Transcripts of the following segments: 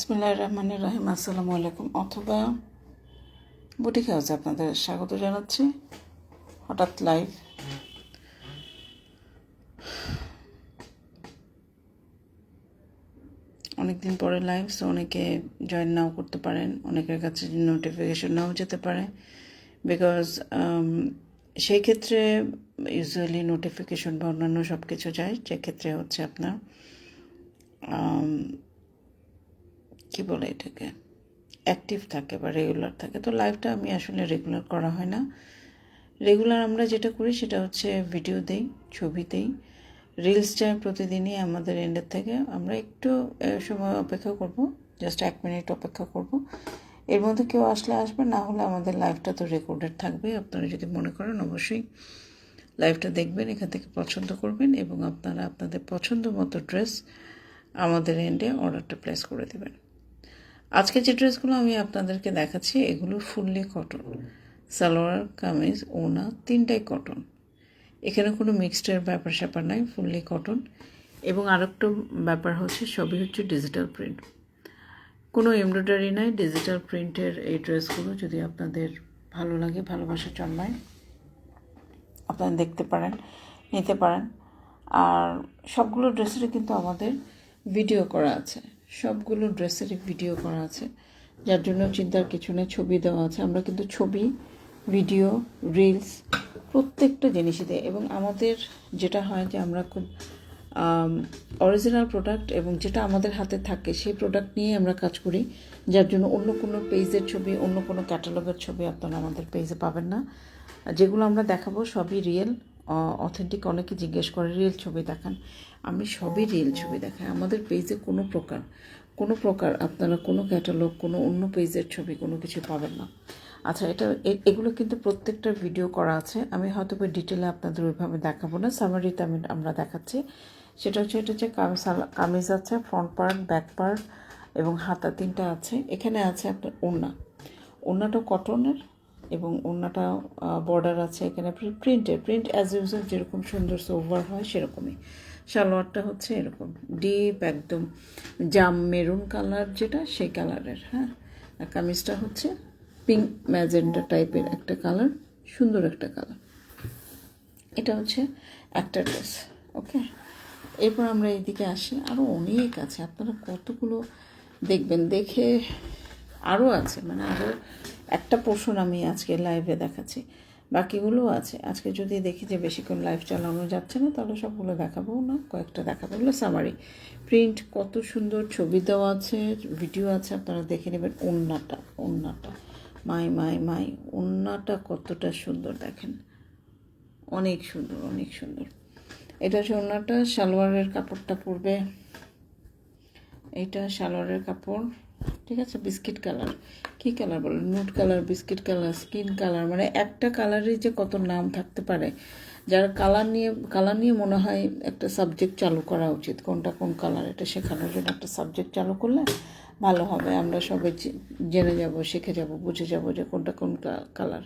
বিসমিল্লাহ রহমানুর রাহিম আসসালামু আলাইকুম। অথবা বুটিক হাউসে আপনাদের স্বাগত জানাচ্ছি। হঠাৎ লাইভ অনেকদিন পরে লাইভ সো অনেকে জয়েন নাও করতে পারেন অনেকের কাছে নোটিফিকেশন নাও যেতে পারে। বিকজ সেই ক্ষেত্রে ইউজুয়ালি নোটিফিকেশন বা অন্যান্য সব কিছু যায় ক্ষেত্রে হচ্ছে আপনার um, কি বলে এটাকে? অ্যাক্টিভ থাকে বা রেগুলার থাকে। তো লাইভটা আমি আসলে রেগুলার করা হয় না। রেগুলার আমরা যেটা করি সেটা হচ্ছে ভিডিও দেই, ছবি দেই। রিলস যায় প্রতিদিনই আমাদের এন্ডের থেকে। আমরা একটু সময় অপেক্ষা করব। জাস্ট এক মিনিট অপেক্ষা করব। এর মধ্যে কেউ আসলে আসবে, না হলে আমাদের লাইভটা তো রেকর্ডেড থাকবে আপনারা যদি মনে করেন, অবশ্যই লাইভটা দেখবেন, এখান থেকে পছন্দ করবেন এবং আপনারা আপনাদের পছন্দ মতো ড্রেস আমাদের এন্ডে অর্ডারটা প্লেস করে দেবেন। আজকে যে ড্রেসগুলো আমি আপনাদেরকে দেখাচ্ছি, এগুলো ফুললি কটন সালোয়ার, কামিজ, ওনা, তিনটাই কটন এখানে কোনো মিক্সডের ব্যাপার স্যাপার নাই, ফুললি কটন এবং আরেকটা ব্যাপার হচ্ছে, সবই হচ্ছে ডিজিটাল প্রিন্ট কোনো এমব্রয়ডারি নাই ডিজিটাল প্রিন্টের এই ড্রেসগুলো যদি আপনাদের ভালো লাগে, ভালোবাসা জন্মায়, আপনারা দেখতে পারেন, নিতে পারেন। আর সবগুলো ড্রেসেরই কিন্তু আমাদের ভিডিও করা আছে। সবগুলো ড্রেসেরই ভিডিও করা আছে। যার জন্য চিন্তার কিছু নেই, ছবি দেওয়া আছে। আমরা কিন্তু ছবি, ভিডিও রিলস প্রত্যেকটা জিনিসই দেয় এবং আমাদের যেটা হয় যে আমরা খুব অরিজিনাল প্রোডাক্ট এবং যেটা আমাদের হাতে থাকে, সেই প্রোডাক্ট নিয়ে আমরা কাজ করি। যার জন্য অন্য কোনো পেজের ছবি, অন্য কোনো ক্যাটালগের ছবি আপনারা আমাদের পেজে পাবেন না। যেগুলো আমরা দেখাবো সবই রিয়েল অথেন্টিক অনেকে জিজ্ঞেস করে রিয়েল ছবি দেখান। আমি সবই রিয়েল ছবি দেখাই। আমাদের পেজে কোনো প্রকার কোনো প্রকার আপনারা কোনো ক্যাটালগ কোনো অন্য পেজের ছবি কোনো কিছু পাবেন না। আচ্ছা এটা এগুলো কিন্তু প্রত্যেকটা ভিডিও করা আছে। আমি হয়তো বা ডিটেলে আপনাদের ওইভাবে দেখাবো না। সামারিতে আমি, আমরা দেখাচ্ছি। সেটা হচ্ছে, এটা হচ্ছে কামিজ আছে ফ্রন্ট পার্ট ব্যাক পার্ট এবং হাতা তিনটা আছে। এখানে আছে আপনার ওড়না। ওড়নাটা কটনের এবং ওড়নাটা বর্ডার আছে এখানে প্রিন্টের প্রিন্ট অ্যাজ ইউজুয়াল যেরকম সুন্দর সোভার হয় সেরকমই। সালোয়ারটা হচ্ছে এরকম ডিপ একদম জাম মেরুন কালার যেটা সেই কালারের হ্যাঁ? আর কামিজটা হচ্ছে পিঙ্ক ম্যাজেন্ডা টাইপের একটা কালার সুন্দর একটা কালার এটা হচ্ছে একটা ড্রেস ওকে এরপর আমরা এইদিকে আসি। আরও অনেক আছে, আপনারা কতগুলো দেখবেন? দেখে আরও আছে মানে আরও একটা পোর্শন আমি আজকে লাইভে দেখাচ্ছি। বাকিগুলোও আছে। আজকে যদি দেখি যে বেশিক্ষণ লাইভ চালানো যাচ্ছে না, তাহলে সবগুলো দেখাবো না, কয়েকটা দেখাবো। এগুলো সামারি প্রিন্ট কত সুন্দর ছবি দেওয়া আছে ভিডিও আছে, আপনারা দেখে নেবেন ওন্নাটা ওন্নাটা মাই মাই মাই ওন্নাটা কতটা সুন্দর দেখেন। অনেক সুন্দর অনেক সুন্দর। এটা হচ্ছে ওনাটা সালোয়ারের কাপড়টা পরবে। এইটা সালোয়ারের কাপড়। ঠিক আছে? বিস্কিট কালার কী কালার বলে nude colour biscuit colour skin colour মানে একটা কালারের যে কত নাম থাকতে পারে। যারা কালার নিয়ে কালার নিয়ে মনে হয় একটা সাবজেক্ট চালু করা উচিত। কোনটা কোন কালার এটা শেখানোর জন্য একটা সাবজেক্ট চালু করলে ভালো হবে। আমরা সবাই জেনে যাব, শিখে যাব, বুঝে যাব যে কোনটা কোন কালার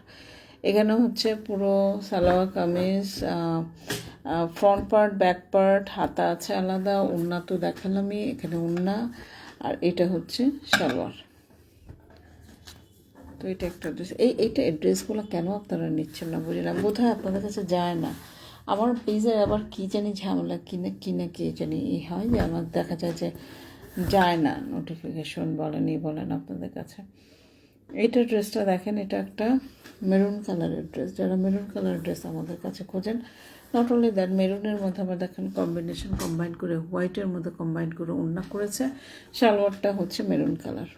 এখানে হচ্ছে পুরো salwar kameez front part back part হাতা আছে আলাদা, ওড়না তো দেখালামই। এখানে ওড়না আর এটা হচ্ছে সালোয়ার। তো এটা একটা ড্রেস এই, এইটা এই ড্রেসগুলো কেন আপনারা নিচ্ছেন না বুঝি না বোধ হয় আপনাদের কাছে যায় না। আমার পেজে আবার কী জানি ঝামেলা, কী না কী না কী জানি ই হয় যে আমার দেখা যায় যে যায় না নোটিফিকেশন বলেন ই বলেন আপনাদের কাছে। এইটা ড্রেসটা দেখেন, এটা একটা মেরুন কালারের ড্রেস যারা মেরুন কালারের ড্রেস আমাদের কাছে খোঁজেন নট অনলি দ্যাট মেরুনের মধ্যে আবার দেখেন কম্বিনেশন কম্বাইন করে হোয়াইটের মধ্যে কম্বাইন করে ওড়না করেছে। সালোয়ারটা হচ্ছে মেরুন কালার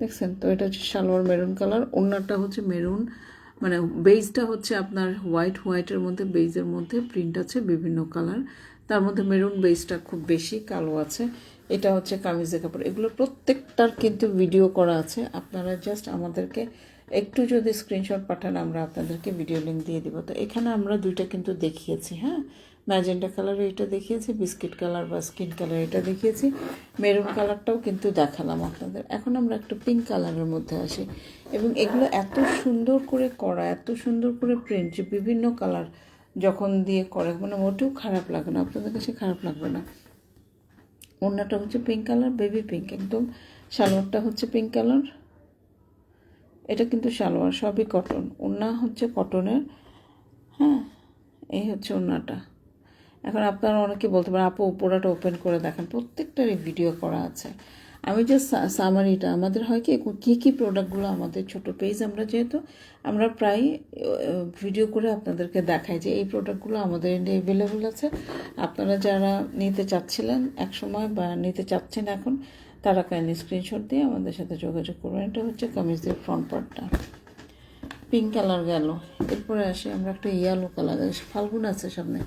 দেখছেন? তো এটা হচ্ছে সালোয়ার মেরুন কালার ওড়নাটা হচ্ছে মেরুন মানে বেজটা হচ্ছে আপনার হোয়াইট হোয়াইটের মধ্যে বেজের মধ্যে প্রিন্ট আছে বিভিন্ন কালার তার মধ্যে মেরুন বেজটা খুব বেশি, কালো আছে। এটা হচ্ছে কামিজের কাপড়। এগুলো প্রত্যেকটার কিন্তু ভিডিও করা আছে। আপনারা জাস্ট আমাদেরকে একটু যদি স্ক্রিনশট পাঠান, আমরা আপনাদেরকে ভিডিও লিঙ্ক দিয়ে দিব। তো এখানে আমরা দুইটা কিন্তু দেখিয়েছি হ্যাঁ? ম্যাজেন্টা কালার এটা দেখিয়েছি বিস্কিট কালার বা স্কিন কালার এটা দেখিয়েছি। মেরুন কালারটাও কিন্তু দেখালাম আপনাদের। এখন আমরা একটু পিঙ্ক কালারের মধ্যে আসি। এবং এগুলো এত সুন্দর করে করা, এত সুন্দর করে প্রিন্ট যে বিভিন্ন কালার যখন দিয়ে করে মানে মোটেও খারাপ লাগে না, আপনাদের কাছে খারাপ লাগবে না। ওড়নাটা হচ্ছে পিঙ্ক কালার বেবি পিঙ্ক একদম। সালোয়ারটা হচ্ছে পিঙ্ক কালার এটা কিন্তু সালোয়ার, সবই কটন ওড়না হচ্ছে কটনের হ্যাঁ এই হচ্ছে ওড়নাটা। এখন আপনারা অনেকে বলতে পারেন, আপু, উপরাটা ওপেন করে দেখেন। প্রত্যেকটারই ভিডিও করা আছে। আমি যে সামারিটা আমাদের হয় কি কী কী প্রোডাক্টগুলো আমাদের ছোট পেজ আমরা যেহেতু, আমরা প্রায় ভিডিও করে আপনাদেরকে দেখাই যে এই প্রোডাক্টগুলো আমাদের এন্ডে অ্যাভেলেবল আছে। আপনারা যারা নিতে চাচ্ছিলেন এক সময় বা নিতে চাচ্ছেন এখন তারা কাইন্ডলি স্ক্রিনশট দিয়ে আমাদের সাথে যোগাযোগ করবেন। এটা হচ্ছে কামিজের ফ্রন্ট পার্টটা পিঙ্ক কালার গেল। এরপরে আসি আমরা একটা ইয়েলো কালার ফাল্গুন আছে সামনে।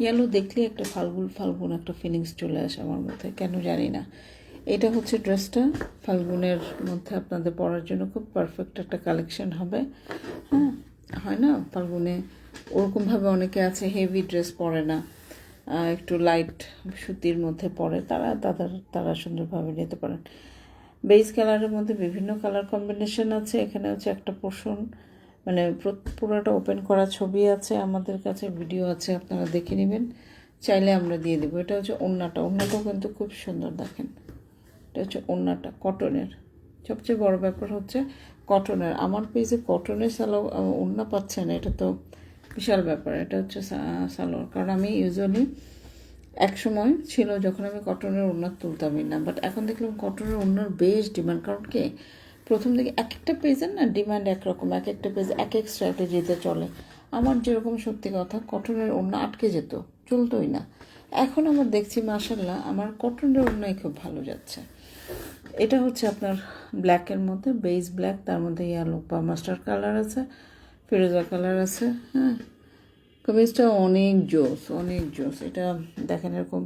ইয়েলো দেখলে একটা ফাল্গুন ফাল্গুন একটা ফিলিংস চলে আসে আমার মধ্যে। কেন জানি না। এটা হচ্ছে ড্রেসটা ফাল্গুনের মধ্যে আপনাদের পরার জন্য খুব পারফেক্ট একটা কালেকশন হবে। হ্যাঁ হয় না? ফাল্গুনে ওরকমভাবে অনেকে আছে হেভি ড্রেস পরে না। একটু লাইট সুতির মধ্যে পরে তারা, তাদের, তারা সুন্দরভাবে নিতে পারেন। বেস কালারের মধ্যে বিভিন্ন কালার কম্বিনেশন আছে। এখানে হচ্ছে একটা পোর্শন মানে পুরোটা ওপেন করা ছবি আছে আমাদের কাছে ভিডিও আছে, আপনারা দেখে নেবেন। চাইলে আমরা দিয়ে দেবো। এটা হচ্ছে ওড়নাটা। ওড়নাটাও কিন্তু খুব সুন্দর, দেখেন। এটা হচ্ছে ওড়নাটা কটনের সবচেয়ে বড় ব্যাপার হচ্ছে কটনের আমার পেজে কটনের সালো ওড়না পাচ্ছে না। এটা তো বিশাল ব্যাপার, এটা হচ্ছে সালোয়ার। কারণ আমি ইউজুয়ালি এক সময় ছিল যখন আমি কটনের ওড়না তুলতামই না বাট এখন দেখলাম কটনের ওড়নার বেশ ডিমান্ড কারণ কি? প্রথম দিকে এক একটা পেজের না ডিমান্ড একরকম, এক একটা পেজ এক এক স্ট্র্যাটেজিতে চলে। আমার যেরকম সত্যি কথা, কটনের ওড়না আটকে যেত, চলতোই না। এখন আমার দেখছি মাসাল্লাহ আমার কটনের ওড়নাই খুব ভালো যাচ্ছে। এটা হচ্ছে আপনার ব্ল্যাকের মধ্যে বেস ব্ল্যাক তার মধ্যে ইয়ালো বা মাস্টার কালার আছে। ফিরোজা কালার আছে হ্যাঁ। কামিজটা অনেক জোস অনেক জোস। এটা দেখেন এরকম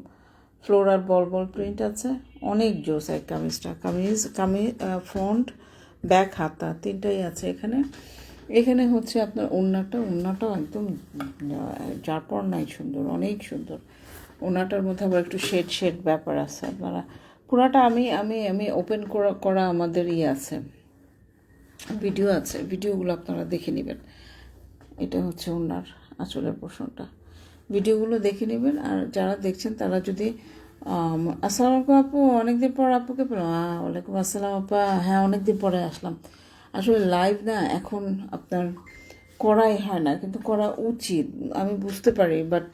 ফ্লোরাল বল বল প্রিন্ট আছে অনেক জোস এক কামিজটা। কামিজ কামিজ ফ্রন্ট ব্যাক হাতা তিনটাই আছে এখানে। এখানে হচ্ছে আপনার ওড়নাটা ওড়নাটাও একদম আহ, যার পর নাই সুন্দর অনেক সুন্দর। ওড়নাটার মধ্যে আবার একটু শেড শেড ব্যাপার আছে। আপনারা পুরাটা আমি আমি আমি ওপেন করা করা আমাদের ইয়ে আছে। ভিডিও আছে, ভিডিওগুলো আপনারা দেখে নেবেন। এটা হচ্ছে ওনার আঁচলের প্রশ্নটা। ভিডিওগুলো দেখে নেবেন, আর যারা দেখছেন তারা যদি আসসালাম আসসালামু আলাইকুম আপু, অনেকদিন পর আপুকে পেলাম। ওয়ালাইকুম আসসালাম আপা। হ্যাঁ অনেকদিন পরে আসলাম। আসলে লাইভ না, এখন আপনার করাই হয় না, কিন্তু করা উচিত। আমি বুঝতে পারি বাট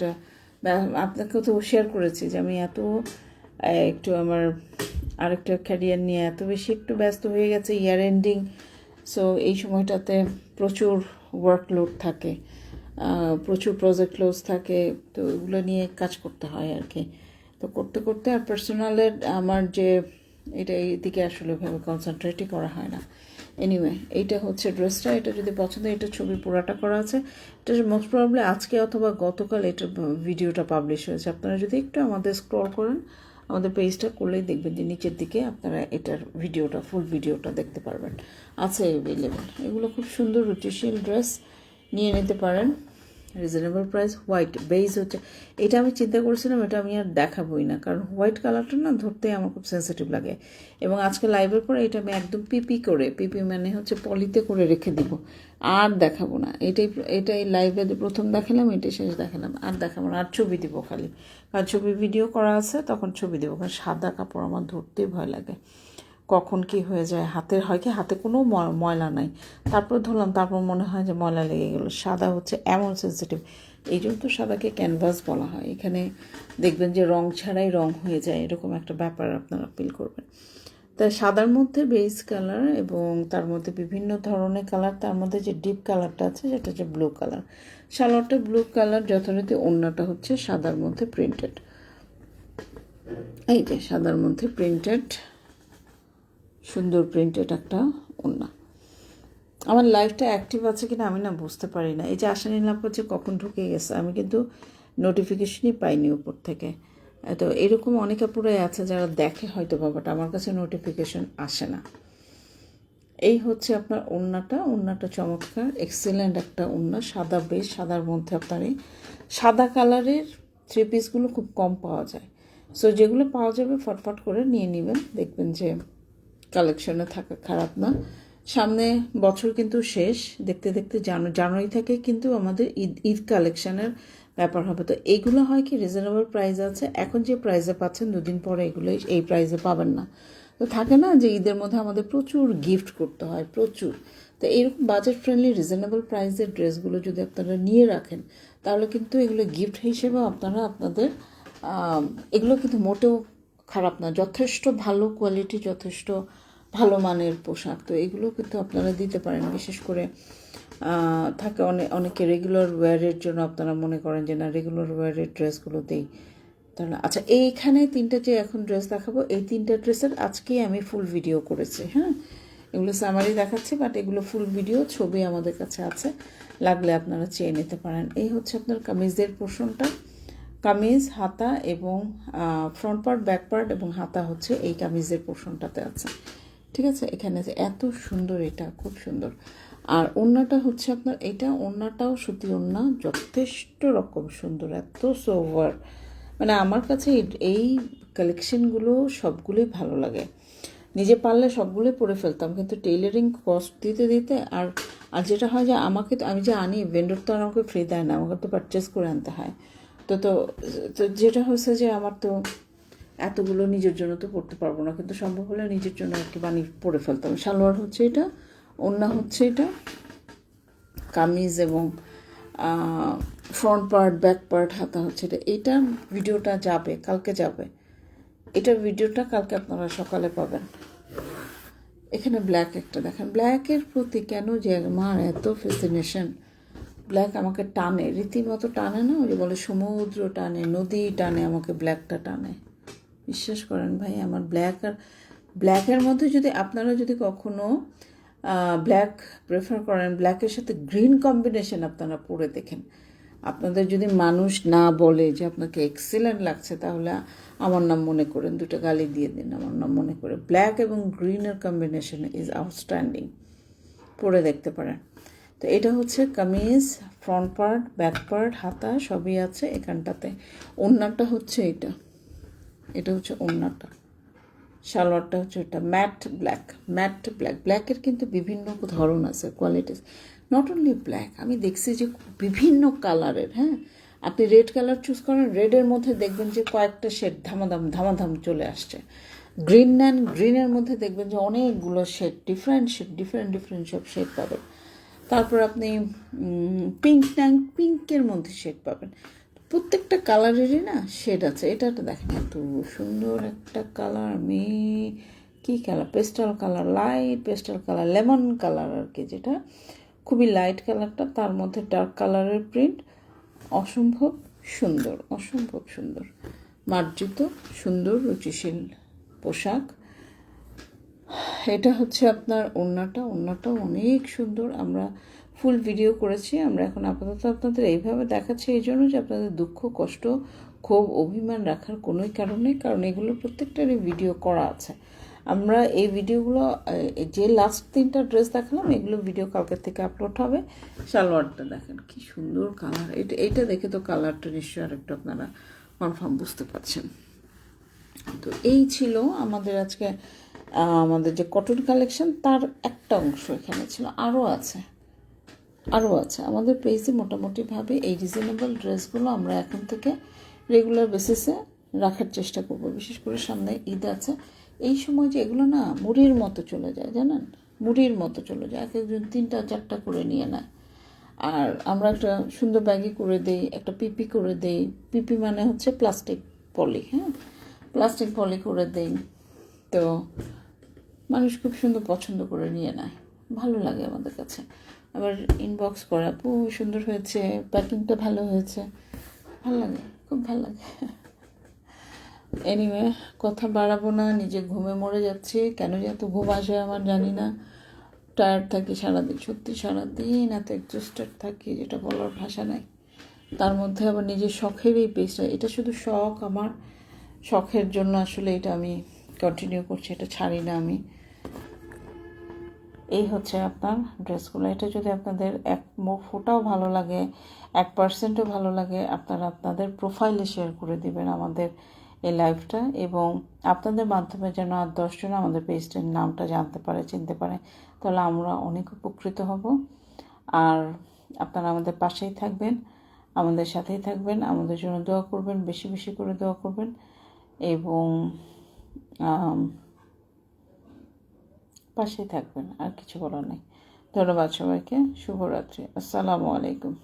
আপনাকেও তো শেয়ার করেছি যে আমি এত একটু আমার আরেকটা ক্যারিয়ার নিয়ে এত বেশি একটু ব্যস্ত হয়ে গেছে ইয়ার এন্ডিং সো এই সময়টাতে প্রচুর ওয়ার্কলোড থাকে প্রচুর প্রজেক্ট ক্লোজ থাকে, তো এগুলো নিয়ে কাজ করতে হয় আর কি। তো করতে করতে আর পার্সোনালের আমার যে এটা এইদিকে আসলে ভাবে কনসেন্ট্রেটই করা হয় না। এনিওয়ে এইটা হচ্ছে ড্রেসটা এটা যদি পছন্দ এটা ছবি পুরাটা করা আছে। এটা মোস্ট প্রবলি আজকে অথবা গতকাল এটা ভিডিওটা পাবলিশ হয়েছে। আপনারা যদি একটু আমাদের স্ক্রল করেন আমাদের পেজটা করলেই দেখবেন যে নিচের দিকে আপনারা এটার ভিডিওটা ফুল ভিডিওটা দেখতে পারবেন। আছে অ্যাভেলেবেল এগুলো খুব সুন্দর রুচিশীল ড্রেস নিয়ে নিতে পারেন। Reasonable price, white. বেজ হচ্ছে, এটা আমি চিন্তা করেছিলাম, এটা আমি আর দেখাবোই না, কারণ হোয়াইট কালারটা না ধরতে আমার খুব সেন্সিটিভ লাগে। এবং আজকে লাইভের পরে এটা আমি একদম পিপি করে, পিপি মানে হচ্ছে পলিতে করে রেখে দিব, আর দেখাবো না। এটাই এটাই লাইভে প্রথম দেখালাম, এটাই শেষ দেখালাম, আর দেখাবো না, আর ছবি দিব খালি। আর ছবি ভিডিও করা আছে, তখন ছবি দেবো, কারণ সাদা কাপড় আমার ধরতেই ভয় লাগে। কখন কি হয়ে যায়, হাতের, হয় কি হাতে কোনো ময়লা নাই। তারপর ধরলাম, তারপর মনে হয় যে ময়লা লেগে গেল। সাদা হচ্ছে এমন সেন্সিটিভ এই জন্য তো সাদাকে ক্যানভাস বলা হয়। এখানে দেখবেন যে রং ছাড়াই রং হয়ে যায়। এরকম একটা ব্যাপার আপনারা ফিল করবেন। তা সাদার মধ্যে বেস কালার এবং তার মধ্যে বিভিন্ন ধরনের কালার তার মধ্যে যে ডিপ কালারটা আছে, সেটা হচ্ছে ব্লু কালার সালোয়ারটা ব্লু কালার যথারীতি অন্যটা হচ্ছে সাদার মধ্যে প্রিন্টেড এই যে সাদার মধ্যে প্রিন্টেড সুন্দর প্রিন্টেড একটা ওড়না। আমার লাইফটা অ্যাক্টিভ আছে কিনা আমি না বুঝতে পারি না। এই যে আশা নিলাম যে কখন ঢুকে গেছে, আমি কিন্তু নোটিফিকেশনই পাইনি উপর থেকে। তো এরকম অনেক আপুরাই আছে যারা দেখে হয়তো বাবাটা আমার কাছে নোটিফিকেশন আসে না। এই হচ্ছে আপনার ওড়নাটা। ওড়নাটা চমৎকার এক্সেলেন্ট একটা ওড়না। সাদা বেশ, সাদার মধ্যে আপনার এই সাদা কালারের থ্রি পিসগুলো খুব কম পাওয়া যায়। সো যেগুলো পাওয়া যাবে, ফটফট করে নিয়ে নেবেন। দেখবেন যে কালেকশনে থাকা খারাপ না। সামনে বছর কিন্তু শেষ। দেখতে দেখতে জানু, জানুয়ারি থেকে কিন্তু আমাদের ঈদ ঈদ কালেকশনের ব্যাপার হবে। তো এইগুলো হয় কি রিজনেবল প্রাইস আছে। এখন যে প্রাইসে পাচ্ছেন, দুদিন পরে এগুলো এই প্রাইসে পাবেন না। তো থাকে না যে ঈদের মধ্যে আমাদের প্রচুর গিফট করতে হয়, প্রচুর। তো এইরকম বাজেট ফ্রেন্ডলি রিজনেবল প্রাইসের ড্রেসগুলো যদি আপনারা নিয়ে রাখেন, তাহলে কিন্তু এগুলো গিফট হিসেবে আপনারা আপনাদের এগুলো কিন্তু মোটেও খারাপ না। যথেষ্ট ভালো কোয়ালিটি যথেষ্ট ভালো মানের পোশাক। তো এগুলো কিন্তু আপনারা দিতে পারেন। বিশেষ করে থাকে অনেক অনেকে রেগুলার ওয়্যারের জন্য আপনারা মনে করেন যে, না রেগুলার ওয়্যারের ড্রেসগুলো দেই। তাহলে আচ্ছা এইখানে তিনটা যে এখন ড্রেস দেখাবো, এই তিনটা ড্রেসের আজকেই আমি ফুল ভিডিও করেছি হ্যাঁ? এগুলো সামারি দেখাচ্ছি বাট এগুলো ফুল ভিডিও ছবি আমাদের কাছে আছে। লাগলে আপনারা চেয়ে নিতে পারেন। এই হচ্ছে আপনার কামিজের পোর্শনটা। কামিজ, হাতা এবং ফ্রন্ট পার্ট ব্যাক পার্ট এবং হাতা হচ্ছে এই কামিজের পোর্শনটাতে আছে। ঠিক আছে? এখানে যে এত সুন্দর এটা, খুব সুন্দর। আর ওড়নাটা হচ্ছে আপনার, এটা ওড়নাটাও সুতি ওড়না, যথেষ্ট রকম সুন্দর, এত সোভার মানে আমার কাছে এই- কালেকশনগুলো সবগুলোই ভালো লাগে। নিজে পারলে সবগুলোই পরে ফেলতাম, কিন্তু টেইলারিং কস্ট দিতে দিতে আর আর যেটা হয় যে আমাকে তো, আমি যে আনি ভেন্ডর তো আমাকে ফ্রি দেয় না, আমাকে তো পারচেস করে আনতে হয়। তো তো যেটা হচ্ছে যে আমার তো এতগুলো নিজের জন্য তো পড়তে পারব না, কিন্তু সম্ভব হলে নিজের জন্য কি বানিয়ে পরে ফেলতাম। সালোয়ার হচ্ছে এটা, ওড়না হচ্ছে এটা, কামিজ এবং ফ্রন্ট পার্ট ব্যাক পার্ট হাতা হচ্ছে এটা। এইটা ভিডিওটা যাবে, কালকে যাবে। এটা ভিডিওটা কালকে আপনারা সকালে পাবেন। এখানে ব্ল্যাক একটা দেখেন। ব্ল্যাকের প্রতি কেন যে আমার এত ফেসিনেশন ব্ল্যাক আমাকে টানে, রীতিমতো টানে না, ওই বলে সমুদ্র টানে, নদী টানে, আমাকে ব্ল্যাকটা টানে। বিশ্বাস করেন ভাই, আমার ব্ল্যাক আর ব্ল্যাকের মধ্যে যদি আপনারা যদি কখনো ব্ল্যাক প্রেফার করেন ব্ল্যাকের সাথে গ্রিন কম্বিনেশন আপনারা পরে দেখেন। আপনাদের যদি মানুষ না বলে যে আপনাকে এক্সেলেন্ট লাগছে, তাহলে আমার নাম মনে করেন, দুটো গালি দিয়ে দিন। আমার নাম মনে করে ব্ল্যাক এবং গ্রিনের কম্বিনেশন ইজ আউটস্ট্যান্ডিং পরে দেখতে পারেন। তো এটা হচ্ছে kameez front part back part হাতা, সবই আছে এখানটাতে। ওড়নাটা হচ্ছে এটা। এটা হচ্ছে ওড়নাটা। সালোয়ারটা হচ্ছে এটা ম্যাট ব্ল্যাক। Matte black. ব্ল্যাকের কিন্তু বিভিন্ন ধরন আছে, কোয়ালিটিস। নট অনলি ব্ল্যাক আমি দেখছি যে বিভিন্ন কালারের হ্যাঁ? আপনি রেড কালার চুজ করেন রেডের মধ্যে দেখবেন যে কয়েকটা শেড ধামাধাম ধামাধাম চলে আসছে। গ্রিন নেন গ্রিনের মধ্যে দেখবেন যে অনেকগুলো shade different shade different different সব শেড পাবেন। তারপর আপনি পিঙ্ক নেন পিঙ্কের মধ্যে শেড পাবেন। প্রত্যেকটা কালারেরই না শেড আছে। এটা দেখেন, এত সুন্দর একটা কালার আমি কী colour? Pastel colour light pastel colour lemon colour আর কি যেটা। খুবই লাইট কালারটা, তার মধ্যে ডার্ক কালারের প্রিন্ট অসম্ভব সুন্দর অসম্ভব সুন্দর। মার্জিত, সুন্দর, রুচিশীল পোশাক। এটা হচ্ছে আপনার ওড়নাটা, ওড়নাটাও অনেক সুন্দর। আমরা ফুল ভিডিও করেছি। আমরা এখন আপাতত আপনাদের এইভাবে দেখাচ্ছি। এই জন্য যে আপনাদের দুঃখ, কষ্ট, ক্ষোভ, অভিমান রাখার কোনোই কারণ নেই, কারণ এগুলো প্রত্যেকটারই ভিডিও করা আছে। আমরা এই ভিডিওগুলো যে লাস্ট তিনটা ড্রেস দেখালাম, এগুলো ভিডিও কালকের থেকে আপলোড হবে। সালোয়ারটা দেখেন, কি সুন্দর কালার এটা এইটা দেখে তো কালারটা নিশ্চয়ই আরেকটু আপনারা কনফার্ম বুঝতে পারছেন। তো এই ছিল আমাদের আজকে আমাদের যে কটন কালেকশন তার একটা অংশ এখানে ছিল। আরও আছে। আরও আছে। আমাদের পেজে মোটামুটিভাবে এই রিজনেবল ড্রেসগুলো আমরা এখন থেকে রেগুলার বেসিসে রাখার চেষ্টা করব। বিশেষ করে সামনে ঈদ আছে। এই সময় যে এগুলো না মুড়ির মতো চলে যায়, জানেন? মুড়ির মতো চলে যায়। এক একজন তিনটা, চারটা করে নিয়ে নেয়। আর আমরা একটা সুন্দর ব্যাগে করে দেই, একটা পিপি করে দেই। পিপি মানে হচ্ছে প্লাস্টিক পলি হ্যাঁ? প্লাস্টিক পলি করে দেই। তো মানুষ খুব সুন্দর পছন্দ করে নিয়ে নেয়। ভালো লাগে আমাদের কাছে। আবার ইনবক্স করা আপু সুন্দর হয়েছে প্যাকিংটা ভালো হয়েছে। ভালো লাগে, খুব ভালো লাগে। এনিওয়ে কথা বাড়াবো না, নিজে ঘুমে মরে যাচ্ছি। কেন যে এত ঘুম আসে আমার জানি না। টায়ার্ড থাকি সারাদিন, সত্যি সারাদিন এত এক্সস্টেড থাকি, যেটা বলার ভাষা নাই। তার মধ্যে আবার নিজের শখের এই পেজটা এটা শুধু শখ আমার। শখের জন্য আসলে এটা আমি কন্টিনিউ করছি, এটা ছাড়ি না আমি। এই হচ্ছে আপনার ড্রেসগুলো। এটা যদি আপনাদের এক ফোটাও ভালো লাগে, এক পার্সেন্টও ভালো লাগে, আপনারা আপনাদের প্রোফাইলে শেয়ার করে দিবেন আমাদের এই লাইভটা এবং আপনাদের মাধ্যমে যেন আর দশজন আমাদের পেজটার নামটা জানতে পারে, চিনতে পারে, তাহলে আমরা অনেক উপকৃত হব। আর আপনারা আমাদের পাশেই থাকবেন, আমাদের সাথেই থাকবেন, আমাদের জন্য দোয়া করবেন, বেশি বেশি করে দোয়া করবেন এবং পাশেই থাকবেন আর কিছু বলার নেই। ধন্যবাদ সবাইকে। শুভরাত্রি। আসসালামু আলাইকুম।